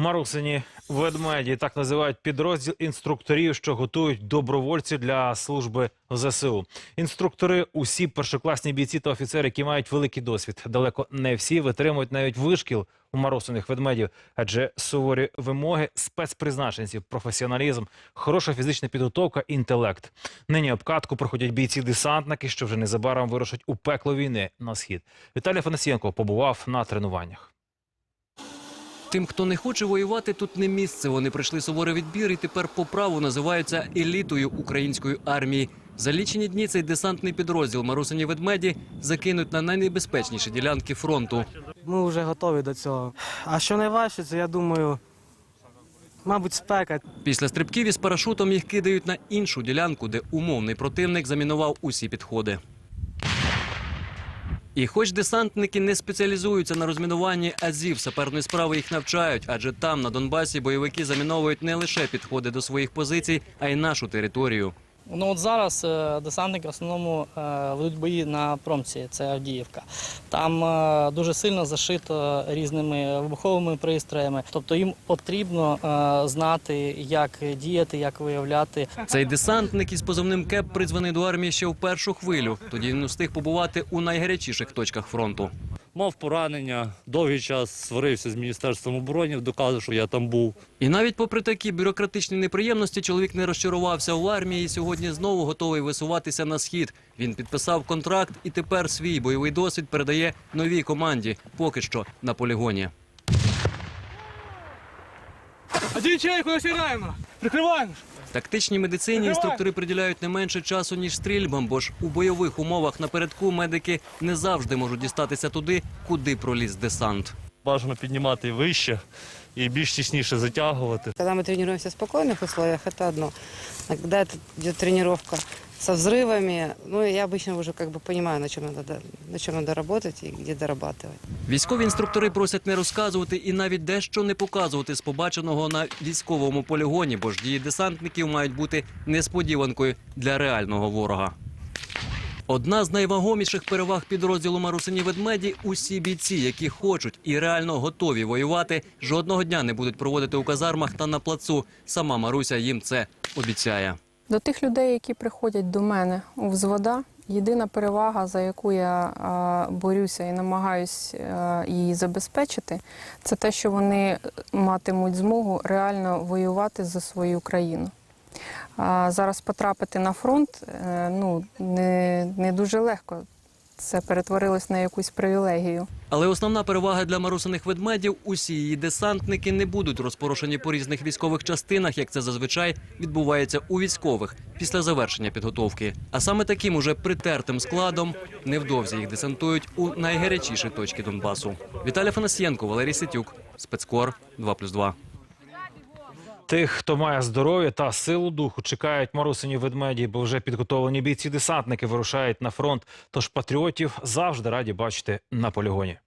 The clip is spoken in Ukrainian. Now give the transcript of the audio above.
Марусині ведмеді так називають підрозділ інструкторів, що готують добровольців для служби ЗСУ. Інструктори усі першокласні бійці та офіцери, які мають великий досвід. Далеко не всі витримують навіть вишкіл у марусиних ведмедів, адже суворі вимоги спецпризначенців, професіоналізм, хороша фізична підготовка, інтелект. Нині обкатку проходять бійці-десантники, що вже незабаром вирушать у пекло війни на схід. Віталій Фанасієнко побував на тренуваннях. Тим, хто не хоче воювати, тут не місце. Вони пройшли суворий відбір і тепер по праву називаються елітою української армії. За лічені дні цей десантний підрозділ Марусині ведмеді закинуть на найнебезпечніші ділянки фронту. Ми вже готові до цього. А що найважче, це я думаю, мабуть, спека. Після стрибків із парашутом їх кидають на іншу ділянку, де умовний противник замінував усі підходи. І хоч десантники не спеціалізуються на розмінуванні азів, саперної справи їх навчають, адже там, на Донбасі, бойовики заміновують не лише підходи до своїх позицій, а й нашу територію. Ну от зараз е, десантники в основному е, ведуть бої на промці, це Авдіївка. Там е, дуже сильно зашито різними вибуховими пристроями. Тобто їм потрібно знати, як діяти, як виявляти. Цей десантник із позивним КЕП призваний до армії ще в першу хвилю. Тоді він встиг побувати у найгарячіших точках фронту. Мав поранення, довгий час сварився з міністерством оборони, доказував, що я там був. І навіть попри такі бюрократичні неприємності, чоловік не розчарувався у армії і сьогодні знову готовий висуватися на схід. Він підписав контракт і тепер свій бойовий досвід передає новій команді, поки що на полігоні. Один чоловік осіраємо! Прикриваємо! Тактичній медицині інструктори приділяють не менше часу ніж стрільбам, бо ж у бойових умовах напередку медики не завжди можуть дістатися туди, куди проліз десант. Бажано піднімати вище і більш тісніше затягувати. Когда мы тренируемся в спокойных условиях, это одно. А когда это идет тренировка со взрывами, ну, я обычно уже как бы понимаю, на чем надо, до- на чем надо работать и где дорабатывать. Військові інструктори просять не розказувати і навіть дещо не показувати з побаченого на військовому полігоні, бо ж дії десантників мають бути несподіванкою для реального ворога. Одна з найвагоміших переваг підрозділу Марусині ведмеді усі бійці, які хочуть і реально готові воювати, жодного дня не будуть проводити у казармах та на плацу. Сама Маруся їм це обіцяє. До тих людей, які приходять до мене у взвода, єдина перевага, за яку я е, борюся і намагаюсь е, її забезпечити, це те, що вони матимуть змогу реально воювати за свою країну. А зараз потрапити на фронт е, ну, не, не дуже легко. Це перетворилось на якусь привілегію. Але основна перевага для марусиних ведмедів усі її десантники не будуть розпорошені по різних військових частинах, як це зазвичай відбувається у військових після завершення підготовки. А саме таким уже притертим складом невдовзі їх десантують у найгарячіші точки Донбасу. Віталій Фанасієнко, Валерій Ситюк, спецкор 2+,2. Тих, хто має здоров'я та силу духу, чекають моросині ведмеді, бо вже підготовлені бійці-десантники вирушають на фронт. Тож патріотів завжди раді бачити на полігоні.